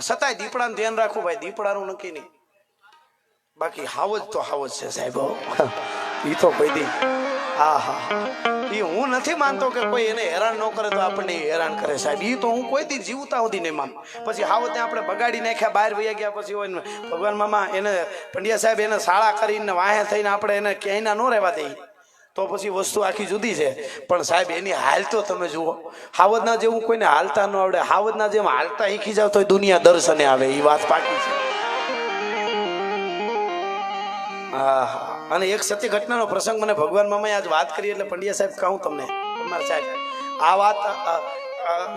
છતાંય દીપડાનું ધ્યાન રાખવું ભાઈ દીપડાનું નક્કી નહીં. બાકી હાવજ તો હાવજ છે સાહેબ એ તો કોઈ દી. હા હા એ હું નથી માનતો કે કોઈ એને હેરાન ન કરે તો આપણને હેરાન કરે સાહેબ. એ તો હું કોઈ દી જીવતા સુધી નહીં માનું. પછી હાવજને આપણે બગાડી નાખ્યા બહાર વૈયા ગયા પછી હોય ભગવાન મામા એને પંડ્યા સાહેબ એને શાળા કરીને વાહે થઈને આપણે એને ક્યાંયના ન રહેવા દઈએ તો પછી વસ્તુ આખી જુદી છે. પણ સાહેબ, એની હાલ તો તમે જુઓ. હાવદના જેવું કોઈને હાલતા ન આવડે. હાવદના જેમ હાલતા શીખી જાવ તો દુનિયા દર્શને આવે, એ વાત પાકી છે. અને એક સત્ય ઘટનાનો પ્રસંગ મને ભગવાન મામાએ આજ વાત કરી એટલે પંડ્યા સાહેબ કહું તમને. તમારે સાહેબ, આ વાત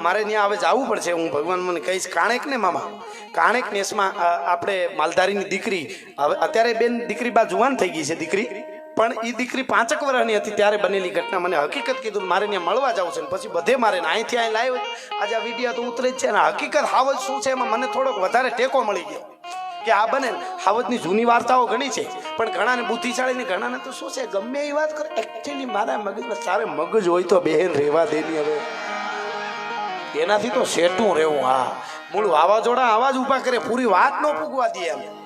મારે ત્યાં હવે જવું પડશે. હું ભગવાન મને કહીશ, કાણેક ને મામા, કાણેક નેસમાં આપણે માલધારીની દીકરી. હવે અત્યારે બેન દીકરી બા જુવાન થઈ ગઈ છે, દીકરી. પણ એ દીકરી પાંચક વર્ષની હતી ત્યારે બનેલી ઘટના મને હકીકત કીધું, મારે ત્યાં મળવા જવું છે પછી બધે મારે અહીંથી અહીં લાવ્યો. આજે આ વીડિયો તો ઉતરે જ છે અને હકીકત હાવજ શું છે એમાં મને થોડોક વધારે ટેકો મળી ગયો. કે આ બને હાવજની જૂની વાર્તાઓ ઘણી છે, પણ ઘણાને બુદ્ધિશાળી ને ઘણાને તો શું છે, ગમે એ વાત કરે એકચ્યુઅલી મારા મગજમાં સારે મગજ હોય તો બહેન રહેવા દેની હવે. એનાથી તો સેટું રહેવું, હા. મૂળ વાવાઝોડા આવાજ ઊભા કરે, પૂરી વાત ન પૂગવા દે એમ.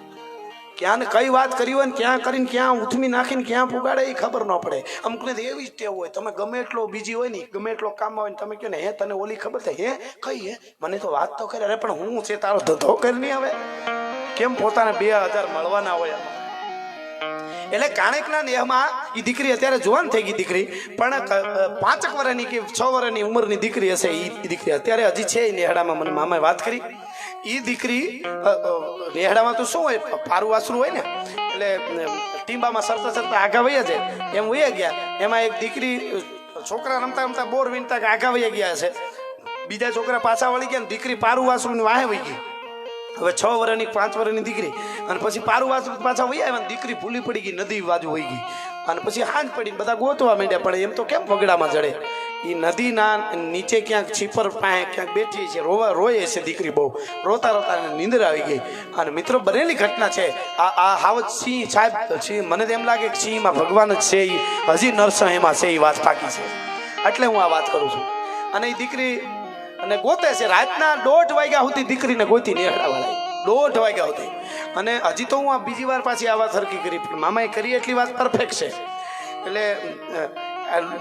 ક્યાં ને કઈ વાત કરી હોય ને ક્યાં કરીને ક્યાં ઉથમી નાખીને ક્યાં પુગાડે એ ખબર ન પડે. અમુકને તો એવી જ ટેવ હોય. તમે ગમે એટલો બીજી હોય ને, ગમે એટલો કામમાં હોય ને તમે કહો ને, હે, તને ઓલી ખબર છે? હે, કઈ હે? મને તો વાત તો કરે. અરે, પણ હું છે તારો ધંધો કરી નહીં હવે કેમ પોતાને બે હજાર મળવાના હોય? એટલે કાણેકના નેહમાં એ દીકરી અત્યારે જુવાન થઈ ગઈ દીકરી, પણ પાંચક વર્ષની કે છ વર્ષની ઉંમરની દીકરી હશે એ દીકરી. અત્યારે હજી છે નેહડામાં. મને મામાએ વાત કરી. એ દીકરી અ, તો શું હોય પારું વાસરું હોય ને એટલે ટીંબામાં સરતા સરતા આગા વહી જાય. એમ વહી ગયા. એમાં એક દીકરી છોકરા રમતા રમતા બોર વીણતા આગા વહી ગયા છે. બીજા છોકરા પાછા વળી ગયા દીકરી પારું વાસરું વાહે વહી ગઈ. હવે છ વર્ષની પાંચ વર્ષની દીકરી. અને પછી પારું વાસરું પાછા વહી આવ્યા દીકરી ભૂલી પડી ગઈ નદી બાજુ વહી ગઈ. અને પછી હાંજ પડી બધા ગોતવા માંડ્યા પણ એમ તો કેમ વગડામાં જડે? એ નદીના નીચે ક્યાંક છીપર પાસે ક્યાંક બેઠી છે, રોવા, રોય છે દીકરી બહુ. રોતા રોતા નીંદર આવી ગઈ. અને મિત્રો, બનેલી ઘટના છે. આ આ હાવત સિંહ સાહેબ સિંહ મને તો એમ લાગે કે સિંહમાં ભગવાન જ છે એ હજી નરસિંહ એમાં છે એ વાત પાકી છે. એટલે હું આ વાત કરું છું. અને એ દીકરી, અને ગોતે છે, રાતના દોઢ વાગ્યા સુધી દીકરીને ગોતી નેહડાવાળા દોઢ વાગ્યા સુધી. અને હજી તો હું આ બીજી વાર પાછી આ વાત સરખી કરી, પણ મામાએ કરી એટલી વાત પરફેક્ટ છે. એટલે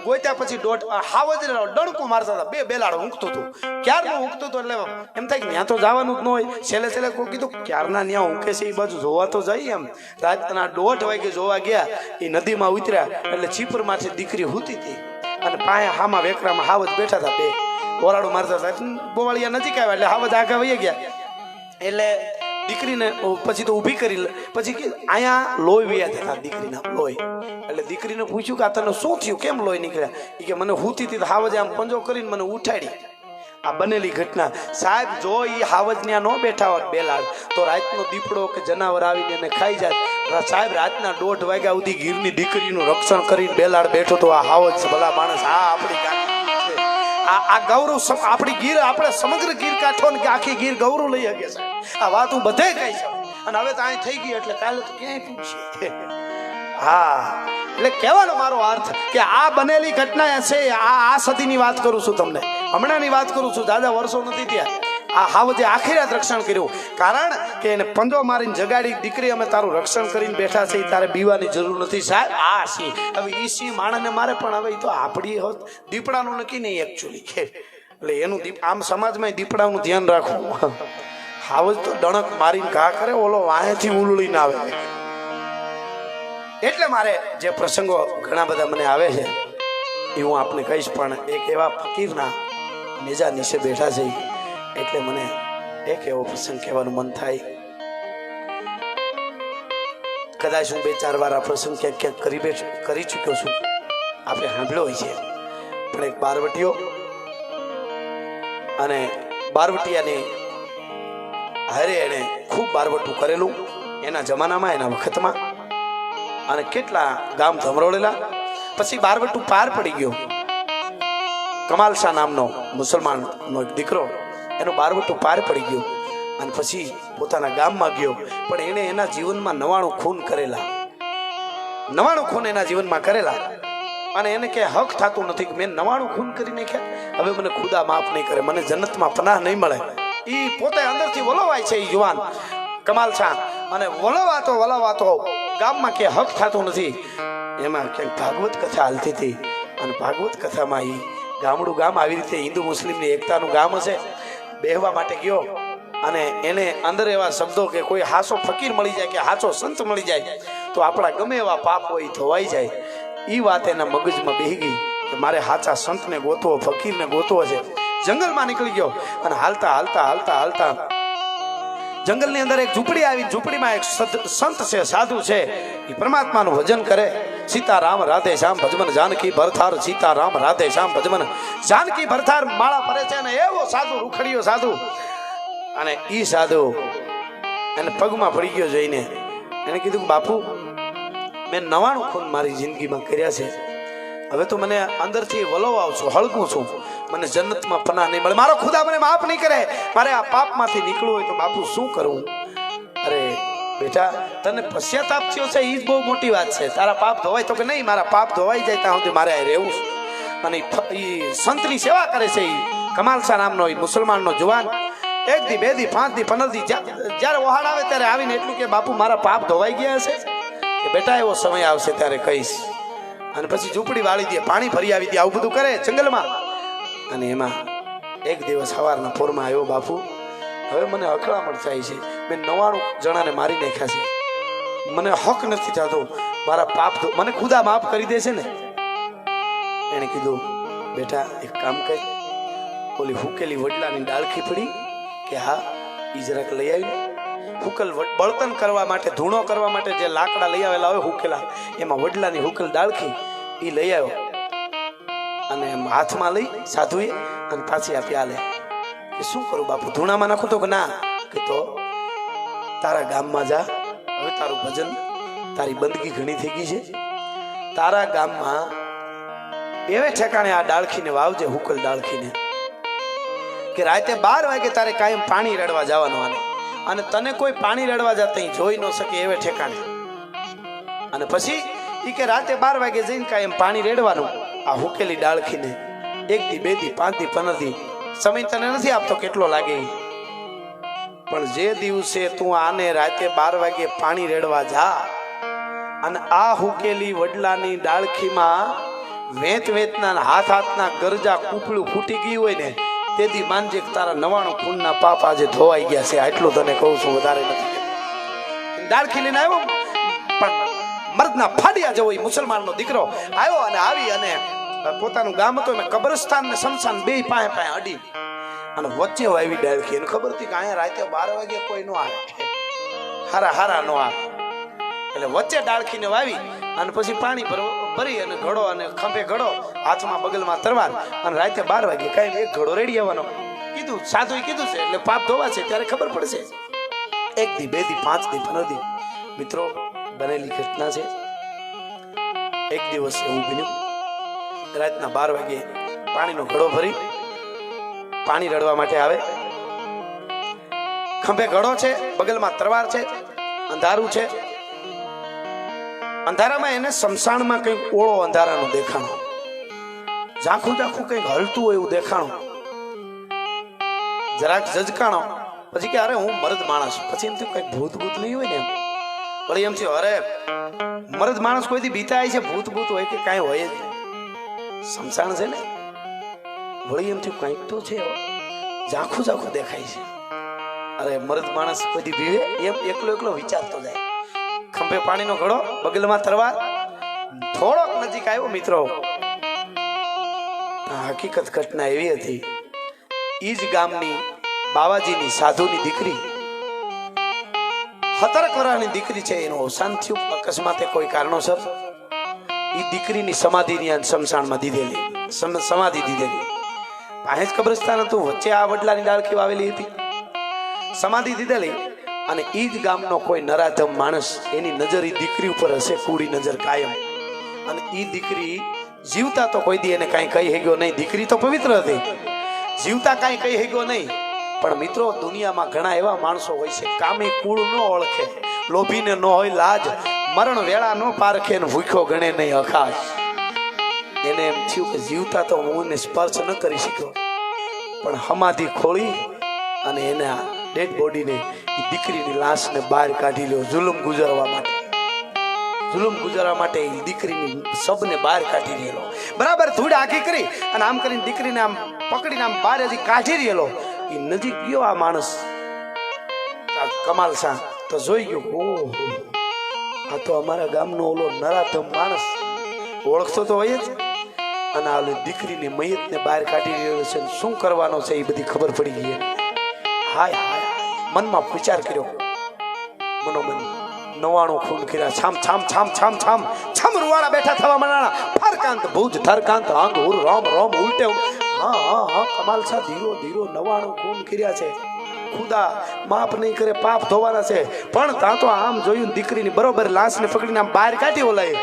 ગોત્યા પછી દોઢ હાવ જ ડણકો મારતા હતા. બે બેલાડ ઊંઘતું હતું. ક્યારનું ઊંઘતું હતું એટલે એમ થાય કે ત્યાં તો જવાનું જ ન હોય. છેલ્લે છેલ્લે કોઈ કીધું, ક્યારના ત્યાં ઊંઘે છે એ બાજુ? જોવા તો જઈએ એમ. રાતના દોઢ વાગે જોવા ગયા, એ નદીમાં ઉતર્યા, એટલે છીપરમાંથી દીકરી હૂતી હતી. અને પાયા હામાં વેકરામાં હાવજ બેઠા હતા બે. ઓરાડું મારતા હતા. બોવાળિયા નજીક આવ્યા, એટલે હાવજ આગળ વહી ગયા. એટલે દીકરીને પછી તો ઊભી કરી પછી અહીંયા લોહી વ્યા થતા દીકરીના, લોહી. એટલે દીકરીને પૂછ્યું કે, આ તને શું થયું? કેમ લોહી નીકળ્યા? કે, મને હુતી હતી હાવજે આમ પંજો કરીને મને ઉઠાડી. આ બનેલી ઘટના. સાહેબ, જો એ હાવજ ત્યાં ન બેઠા હોત બેલાડ તો રાતનો દીપડો કે જનાવર આવીને એને ખાઈ જાય સાહેબ, રાતના દોઢ વાગ્યા સુધી ગીરની દીકરીનું રક્ષણ કરીને બેલાડ બેઠો તો આ હાવજ ભલા માણસ, આ આપણી. આ ગૌરવ આપણી ગીર આપણે સમગ્ર ગીર કાંઠો ને આખી ગીર ગૌરવ લઈ શકે છે આ વાત હું બધે કહી છે અને હવે તો અહીં થઈ ગઈ, એટલે કાલે તો ક્યાંય પૂછીએ. હા. એટલે કહેવાનો મારો અર્થ કે આ બનેલી ઘટના છે, આ આ સદીની વાત કરું છું તમને. હમણાંની વાત કરું છું. દાદા, વર્ષો નથી ત્યાં આ હાવજે આખીરાત રક્ષણ કર્યું. કારણ કે એને પંજો મારીને જગાડી દીકરી અમે તારું રક્ષણ કરીને બેઠા છે તારે બીવાની જરૂર નથી. સાહેબ, આ સિંહ. હવે એ સિંહ માણસને મારે પણ હવે તો આપણી હોત. દીપડાનું નક્કી નહીં એકચ્યુઅલી એટલે એનું દીપ આમ સમાજમાં દીપડાનું ધ્યાન રાખવું. હાવજ તો ડણક મારીને ઘા કરે, ઓલો વાહેથી ઉલળીને આવે. એટલે મારે જે પ્રસંગો ઘણા બધા મને આવે છે, એ હું આપને કહીશ, પણ એક એવા ફકીરના નેજા નીચે બેઠા છે. એટલે મને એક એવો પ્રસંગ કહેવાનું મન થાય. કદાચ હું બે ચાર વાર આ પ્રસંગ ક્યાંક ક્યાંક કરી બેઠ કરી ચૂક્યો છું. આપણે સાંભળ્યો હોય છે. પણ એક બારવટીઓ અને બારવટીયાની હારે એણે ખૂબ બારવટું કરેલું એના જમાનામાં, એના વખતમાં. અને કેટલા ગામ ધમરોળેલા. પછી બારવટું પાર પડી ગયો. કમાલ શાહ નામનો મુસલમાનનો એક દીકરો એનો બારવટું પાર પડી ગયું અને પછી પોતાના ગામમાં ગયો. પણ એણે એના જીવનમાં નવાણું ખૂન કરેલા. નવાણું ખૂન એના જીવનમાં કરેલા. અને એને કે હક થતું નથી કે મેં નવાણું ખૂન કરી નાખ્યા. હવે મને ખુદા માફ નહીં કરે, મને જન્નતમાં પનાહ નહીં મળે. એ પોતે અંદરથી વલોવાય છે એ યુવાન. કમાલ છા અને વલોવાતો વલોવાતો ગામમાં કે હક થતું નથી. એમાં ક્યાંક ભાગવત કથા હાલતી હતી. અને ભાગવત કથામાં એ ગામડું ગામ આવી રીતે હિન્દુ મુસ્લિમની એકતાનું ગામ હશે. બેહવા માટે ગયો. અને એને અંદર એવા શબ્દો કે કોઈ હાસો ફકીર મળી જાય કે હાચો સંત મળી જાય, તો આપણા ગમે એવા પાપ હોય ધોવાઈ જાય. એ વાત એના મગજમાં બેહી ગઈ કે મારે હાચા સંતને ગોતવો, ફકીરને ગોતવો છે. જંગલમાં નીકળી ગયો અને હાલતા હાલતા હાલતા હાલતા જંગલની અંદર એક ઝૂંપડી આવી, ઝૂંપડીમાં એક સંત છે, સાધુ છે. એ પરમાત્માનું ભજન કરે. સીતારામ રાધે શ્યામ ભજમન જાનકી ભરથાર, સીતારામ રાધે શ્યામ ભજમન જાનકી ભરથાર માળા ફરે છે અને એવો સાધુ, રૂખડીયો સાધુ. અને એ સાધુ એને પગમાં પડી ગયો જોઈને. એને કીધું બાપુ, મેં નવાણું ખૂન મારી જિંદગીમાં કર્યા છે. હવે તો મને અંદરથી વલોવાવ છું, હળગું છું. મને જન્નતમાં પના નહીં મળે. મારો ખુદા મને માફ નહીં કરે. મારે આ પાપમાંથી નીકળવું હોય તો બાપુ શું કરું? અરે, બેટા, તને પશ્ચાતાપ થયો છે એ જ બહુ મોટી વાત છે. તારા પાપ ધોવાય તો કે નહીં? મારા પાપ ધોવાઈ જાય ત્યાં સુધી મારે રહેવું. અને એ સંતની સેવા કરે છે એ કમાલસા નામનો એ મુસલમાનનો જુવાન. એક દી, બે દી, પાંચ દી, પંદર દી જ્યારે વહાડ આવે ત્યારે આવીને એટલું કે બાપુ, મારા પાપ ધોવાઈ ગયા છે. કે બેટા, એવો સમય આવશે ત્યારે કહીશ. અને પછી ઝૂંપડી વાળી દે પાણી ભરી આવી દે આવું બધું કરે જંગલમાં. અને એમાં એક દિવસ સવારના પોરમાં આવ્યો બાપુ. હવે મને અકળામણ થાય છે. મેં નવાણું જણાને મારી નાખ્યા છે. મને હક નથી થતો. મારા પાપ તો મને ખુદા માફ કરી દેશે ને. એણે કીધું, બેટા, એક કામ કર. ઓલી હુકેલી વડલાની ડાળખી પડી કે હા એ જરાક લઈ આવી હુકલ બળતન કરવા માટે, ધૂણો કરવા માટે જે લાકડા લઈ આવેલા હોય હુકેલા, એમાં વડલાની હુકલ ડાળખી એ લઈ આવ્યો. અને હાથમાં લઈ સાધુએ અને પાછી આપી આલે. કે શું કરું બાપુ, ધૂણામાં નાખું તો કે ના? કે તો તારા ગામમાં જા. હવે તારું ભજન, તારી બંદગી ઘણી થઈ ગઈ છે. તારા ગામમાં એવે ઠેકાણે આ ડાળખીને વાવજે, હુકલ ડાળખીને. કે રાતે બાર વાગે તારે કાયમ પાણી રડવા જવાનું આને. અને તને કોઈ પાણી રડવા જતા જોઈ ન શકે એવે ઠેકાણે. અને પછી ઈ કે રાતે બાર વાગે જઈને કાયમ પાણી રેડવાનું. આ હુકેલી ડાળખીને એક થી બેથી પાંચથી પંદરથી સમય તને નથી આપતો કેટલો લાગે પણ જે દિવસે તું આને રાતે બાર વાગે પાણી રેડવા જા, અને આ હુકેલી વડલાની ડાળખીમાં વેત વેતના હાથ હાથના ગરજા કૂપળું ફૂટી ગયું હોય ને, તેથી માનજે તારા નવાણું ખૂનના પાપ આજે ધોવાઈ ગયા છે. આટલું તને કહું છું, વધારે નથી. ડાળખી લઈને આવ્યો? મર્દના ફાડિયા જેવો ઈ મુસલમાનનો દીકરો આવ્યો અને આવી અને પોતાનું ગામ હતું ને કબ્રસ્તાન ને શમશાન બે પાસે પાસે અડી. અને વચ્ચે વાવી ડાળખી એને ખબર હતી કે અહીંયા રાતે બાર વાગે કોઈ નો આવે. હારા હારા નો આવે. એટલે વચ્ચે ડાળખીને વાવી અને પછી પાણી ભરી અને ઘડો અને ખંભે ઘડો હાથમાં બગલમાં તરવાર અને રાતે બાર વાગે કાંઈ એક ઘડો રેડી આવવાનો. કીધું, સાધુએ કીધું છે, એટલે પાપ ધોવા છે, ત્યારે ખબર પડશે. એક દી, બે દી, પાંચ દી, પંદર દી. મિત્રો બનેલી ઘટના છે. એક દિવસ એવું બન્યું. રાતના બાર વાગે પાણીનો ઘડો ભરી પાણી રડવા માટે આવે. ખંભે ઘડો છે, બગલમાં તરવાર છે, અંધારું છે. અંધારામાં એને સમસાણમાં કંઈક ઓળો અંધારાનું દેખાણો. ઝાંખું ઝાંખું કંઈક હલતું હોય એવું દેખાણો. જરાક જજકાણો પછી કે અરે હું મરદ માણસ પછી એમ થયું કંઈક ભૂત ભૂત નહીં હોય ને એમ. વળી એમ થયું, અરે મરદ માણસ કોઈથી બીતા છે ભૂત ભૂત હોય કે કાંઈ હોય જ. શમશાન છે ને? વળી એમ થયું, કંઈક તો છે ઝાંખું ઝાંખું દેખાય છે. અરે મરદ માણસ કોઈથી ભીડે એમ એકલો એકલો વિચારતો જાય. ખંભે પાણીનો ઘડો, બગલમાં તરવાર. થોડોક નજીક આવ્યો મિત્રો. હકીકત ઘટના એવી હતી. ઈ જ ગામની બાવાજીની સાધુની દીકરી સતર્ક વર્ષની દીકરી છે, એનું અવસાન થયું અકસ્માતે કોઈ કારણોસર એ દીકરીની સમાધિની શમશાનમાં દીધેલી. સમ- સમાધિ દીધેલી. જ કબ્રસ્તાન હતું, વચ્ચે આ વડલાની ડાળખી વાવેલી હતી? સમાધિ દીધેલી અને એ જ ગામનો કોઈ નરાધમ માણસ એની નજર એ દીકરી ઉપર હશે, કુડી નજર કાયમ. અને એ દીકરી જીવતા તો કોઈ દી એને કાંઈ કહી હેગ્યો નહીં. દીકરી તો પવિત્ર હતી. જીવતા કાંઈ કહી હેગ્યો નહીં. પણ મિત્રો, દુનિયામાં ઘણા એવા માણસો હોય છે, કામે કુળ ન ઓળખે, લોભીને ન હોય, લાજ, મરણ વેળા ન પારખે ને ભૂખ્યો ગણે નહીં અખાશ એને એમ થયું કે જીવતા તો હું એને સ્પર્શ ન કરી શક્યો. પણ હમાધી ખોળી અને એના ડેડ બોડીને એ દીકરીની લાશને બહાર કાઢી લ્યો જુલમ ગુજારવા માટે. જુલમ ગુજારવા માટે એ દીકરીની સબને બહાર કાઢી રહેલો બરાબર ધૂળ આખી કરી અને આમ કરીને દીકરીને આમ પકડીને આમ બહાર હજી કાઢી રહેલો એ નજીક ગયો આ માણસ. કમાલ શાહ તો જોઈ ગયો. ઓહો. આ તો અમારા ગામનો ઓલો નરાધમ માણસ. ઓળખતો તો હોય જ. અને આ દીકરીની મયતને બહાર કાઢી રહ્યો છે શું કરવાનો છે એ બધી ખબર પડી ગઈ હાય હાય. મનમાં વિચાર કર્યો. મનોમન, નવાણું ખૂન કર્યા. છામ છામ છામ છામ છામ. છામ રૂવાળા બેઠા થવા મંડાણા ફરકાંત ભુજ, થરકાંત આંગ હુર રામ રામ, ઉલટે ઉલ- હા હા હા કમાલ છે ધીરો ધીરો, નવાણું ખૂન કર્યા છે. ખુદા માફ નહીં કરે, પાપ ધોવાના છે. પણ ત્યાં તો આમ જોયું દીકરીની બરોબર લાશને પકડીને આમ બહાર કાઢી ઓલાય.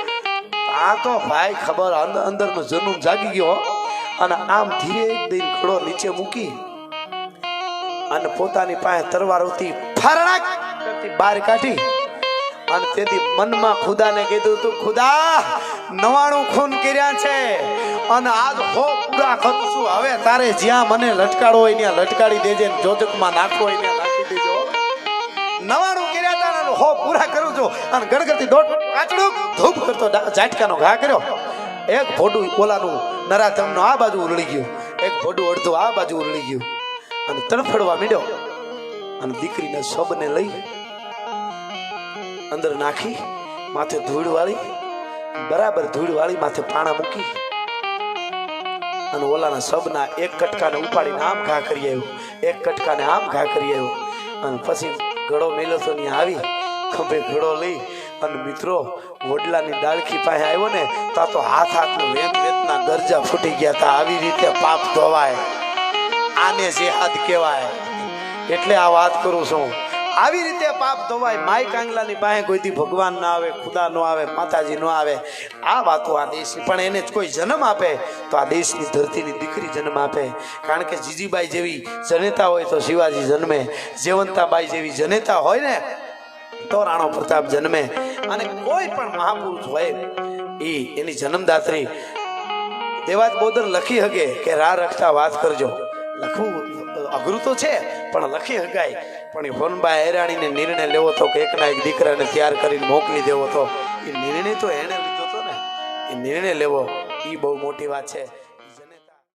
આ તો ભાઈ ખબર અંદર અંદરનો જનુમ જાગી ગયો. અને આમ ધીરે દઈને ઘડો નીચે મૂકી અને પોતાની પાસે તરવારોથી ફરણાક કરતી બહાર કાઢી. અને તેથી મનમાં ખુદાને કીધું તું, ખુદા, નવાણું ખૂન કર્યા છે અને આજ હો પૂરા કરશું હવે તારે જ્યાં મને લટકાડો હોય ત્યાં લટકાડી દેજે જોજકમાં નાખો હોય ત્યાં નાખી દેજો. નવાણું કર્યા હતા હો પૂરા કરું છું. અને ગણગતિ દોઢ કાચડું ધૂપ કરતો ઝાટકાનો ઘા કર્યો. એક ફોટું ઓલાનું નરાધમનું આ બાજુ ઉરળી ગયું. એક ફોટું અડધું આ બાજુ ઉરળી ગયું. અને તડફડવા મીડ્યો. અને દીકરીને સબને લઈ અંદર નાખી, માથે ધૂળ વાળી, બરાબર ધૂળ વાળી માથે પાણા મૂકી અને ઓલાના શબના એક કટકાને ઉપાડીને આમ ઘા કરી આવ્યો. એક કટકાને આમ ઘા કરી આવ્યો. અને પછી ઘડો મેલો તો આવી, ખંભે ઘડો લઈ અને મિત્રો, વડલાની ડાળખી પાસે આવ્યો ને, તા તો હાથ હાથનું વેત વેતના ગરજા ફૂટી ગયા તા. આવી રીતે પાપ ધોવાય. આને જે હાથ કહેવાય. એટલે આ વાત કરું છું. આવી રીતે પાપ ધોવાય. માય કાંગલાની પાસે કોઈથી ભગવાન ના આવે, ખુદા નો આવે, માતાજી નો આવે, આ વાતો આ દેશની. પણ એને જ કોઈ જન્મ આપે તો આ દેશની ધરતીની દીકરી જન્મ આપે. કારણ કે જીજીબાઈ જેવી જનેતા હોય તો શિવાજી જન્મે. જેવંતાબાઈ જેવી જનેતા હોય ને તો રાણો પ્રતાપ જન્મે. અને કોઈ પણ મહાપુરુષ હોય એ એની જન્મદાત્રી દેવાજ બોદર લખી હગે કે રા રખતા વાત કરજો. લખવું અઘરું તો છે, પણ લખી હગાય. પણ એ હોનબા હેરાણીને નિર્ણય લેવો તો કે એકના એક દીકરાને તૈયાર કરીને મોકલી દેવો તો. એ નિર્ણય તો એણે લીધો તો ને. એ નિર્ણય લેવો એ બહુ મોટી વાત છે.